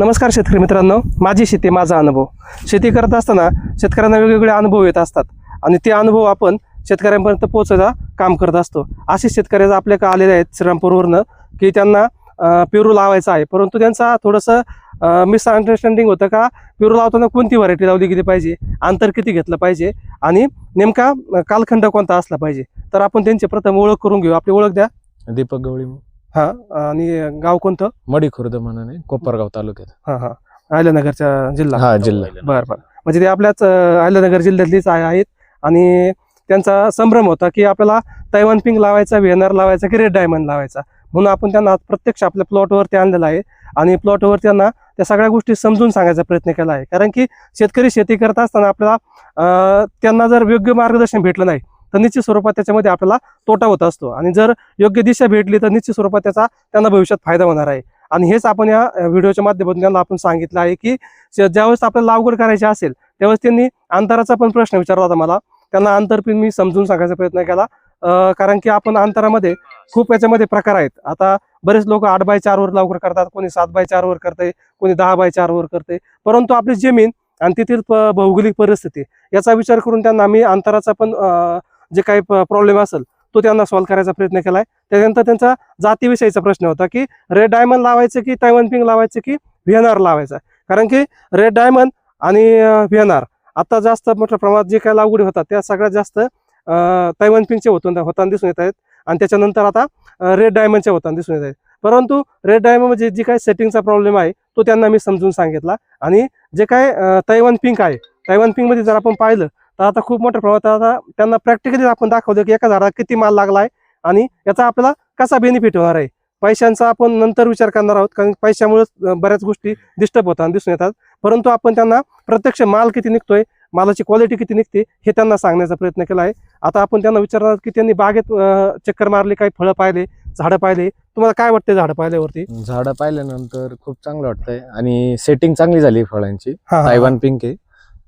नमस्कार शेतकरी मित्रांनो. माझी शेती माझा अनुभव. शेती करत असताना शेतकऱ्यांना वेगवेगळे अनुभव येत असतात. आणि ते अनुभव आपण शेतकऱ्यांपर्यंत पोहोचायला काम करत असतो. असे शेतकरी आपल्या आपल्याकडे आलेले आहेत श्रीरामपूरवरनं की त्यांना पेरू लावायचा आहे. परंतु त्यांचा थोडंसं मिसअंडरस्टँडिंग होतं का पेरू लावताना कोणती व्हरायटी लावली गेली पाहिजे अंतर किती घेतलं पाहिजे आणि नेमका कालखंड कोणता असला पाहिजे. तर आपण त्यांची प्रथम ओळख करून घेऊ. आपली ओळख द्या. दीपक गवळी हां आणि गाव कोणतं? मडी खुर्द म्हणून आहे, कोपरगाव तालुक्यात. हां हां. अहिल्यानगरच्या जिल्हा. हा जिल्हा. बरं बरं. म्हणजे ते आपल्याच अं, अहिल्यानगर जिल्ह्यातलीच आहे आहेत. आणि त्यांचा संभ्रम होता की आपल्याला तैवान पिंक लावायचा व्हिएनआर लावायचा की रेड डायमंड लावायचा. म्हणून आपण त्यांना आज प्रत्यक्ष आपल्या प्लॉटवरती आणलेलं आहे. आणि प्लॉटवर त्यांना त्या सगळ्या गोष्टी समजून सांगायचा प्रयत्न केला आहे. कारण की शेतकरी शेती करत असताना आपल्याला अं, त्यांना जर योग्य मार्गदर्शन भेटलं नाही तर निश्चित स्वरूपात त्याच्यामध्ये आपल्याला तोटा होत असतो. आणि जर योग्य दिशा भेटली तर निश्चित स्वरूपात त्याचा त्यांना भविष्यात फायदा होणार आहे. आणि हेच आपण या व्हिडिओच्या माध्यमातून त्यांना आपण सांगितलं आहे की ज- ज्यावेळेस आपल्याला लागवड करायची असेल त्यावेळेस त्यांनी अंतराचा पण प्रश्न विचारला होता मला. त्यांना अंतर पण मी समजून सांगायचा प्रयत्न केला. कारण की आपण अंतरामध्ये खूप याच्यामध्ये प्रकार आहेत. आता बरेच लोक आठ बाय चारवर लवकर करतात कोणी सात बाय चारवर करते कोणी दहा बाय चारवर करते परंतु आपली जमीन आणि तेथील प- भौगोलिक परिस्थिती याचा विचार करून त्यांना आम्ही अंतराचा पण जे काही प्रॉब्लेम असेल तो त्यांना सॉल्व्ह करायचा प्रयत्न केलाय. त्यानंतर त्यांचा जातीविषयीचा प्रश्न होता की रेड डायमंड लावायचं की तायवन पिंक लावायचं की व्हिएनआर लावायचा? कारण की रेड डायमंड आणि व्हिएनआर आता जास्त मोठ्या प्रमाणात जे काही लागवडी होतात त्या सगळ्यात जास्त तायवन पिंकचे होताना दिसून येत आहेत. आणि त्याच्यानंतर आता रेड डायमंडच्या होताना दिसून येत आहेत. परंतु रेड डायमंड म्हणजे जी काही सेटिंगचा प्रॉब्लेम आहे तो त्यांना मी समजून सांगितला. आणि जे काय तैवन तैवान पिंक आहे तैवान पिंकमध्ये जर आपण पाहिलं तर आता खूप मोठ्या प्रमाणात आता त्यांना प्रॅक्टिकली आपण दाखवलं की एका झाडाला किती माल लागला आहे आणि याचा आपल्याला कसा बेनिफिट होणार आहे? पैशांचा आपण नंतर विचार करणार आहोत कारण पैशामुळे बऱ्याच गोष्टी डिस्टर्ब होतात दिसून येतात. परंतु आपण त्यांना प्रत्यक्ष माल किती निघतोय मालाची क्वालिटी किती निघते हे त्यांना सांगण्याचा प्रयत्न केला आहे. आता आपण त्यांना विचारणार आहोत की त्यांनी बागेत चक्कर मारली काही फळं पाहिले झाडं पाहिले तुम्हाला काय वाटते झाडं पाहिल्यावरती? झाडं पाहिल्यानंतर खूप चांगलं वाटतंय. आणि सेटिंग चांगली झाली फळांची. तायवान पिंक आहे.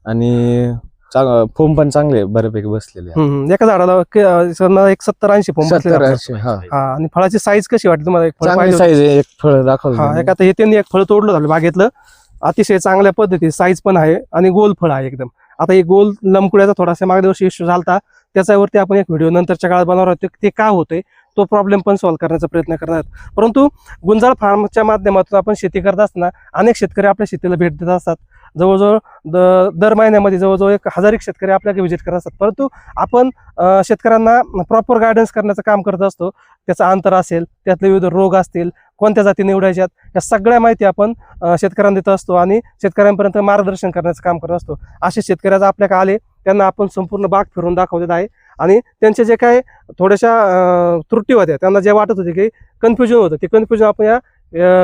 आणि फोम पण चांगले बऱ्यापैकी बसलेले आहे. हम्म, हम्म. एका झाडाला क- अं, समजा एक सत्तर ऐंशी फोम. ऐंशी, हा. हा आणि फळाची साईज कशी वाटते तुम्हाला? एक फळ चांगली पाहिलं साईज आहे एक फळ हा दाखवलं एक आता हे त्यांनी एक फळ तोडलं झालं बागेतलं. अतिशय चांगल्या पद्धती साईज पण आहे आणि गोल फळ आहे एकदम. आता हे गोल लमकुड्याचा थोडासा मागच्या वर्षी इश्यू झालता. त्याच्यावरती आपण एक व्हिडिओ नंतरच्या काळात बनवणार आहोत. ते का होतंय? तो प्रॉब्लेम पण सॉल्व्ह करण्याचा प्रयत्न करणार. आहोत परंतु गुंजाळ फार्मच्या माध्यमातून आपण शेती करत असताना अनेक शेतकरी आपल्या शेतीला भेट देत असतात. जवळजवळ द- दर महिन्यामध्ये जवळजवळ एक हजार एक शेतकरी आपल्याकडे व्हिजिट करत असतात. परंतु आपण शेतकऱ्यांना प्रॉपर गायडन्स करण्याचं काम करत असतो. त्याचं अंतर असेल त्यातले विविध रोग असतील कोणत्या जाती निवडायच्यात या सगळ्या माहिती आपण शेतकऱ्यांना देत असतो आणि शेतकऱ्यांपर्यंत मार्गदर्शन करण्याचं काम करत असतो. असे शेतकरी आज आपल्याकडे आले त्यांना आपण संपूर्ण बाग फिरून दाखवलेला आहे. आणि त्यांचे जे काही थोड्याशा त्रुटी होत्या त्यांना जे वाटत होते की कन्फ्युजन होतं ते कन्फ्युजन आपण या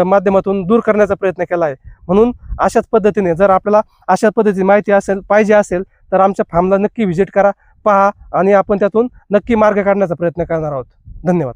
माध्यमातून दूर करण्याचा प्रयत्न केला आहे. म्हणून अशाच पद्धतीने जर आपल्याला अशाच पद्धतीने माहिती असेल पाहिजे असेल तर आमच्या फार्मला नक्की व्हिजिट करा पहा आणि आपण त्यातून नक्की मार्ग काढण्याचा प्रयत्न करणार आहोत. धन्यवाद.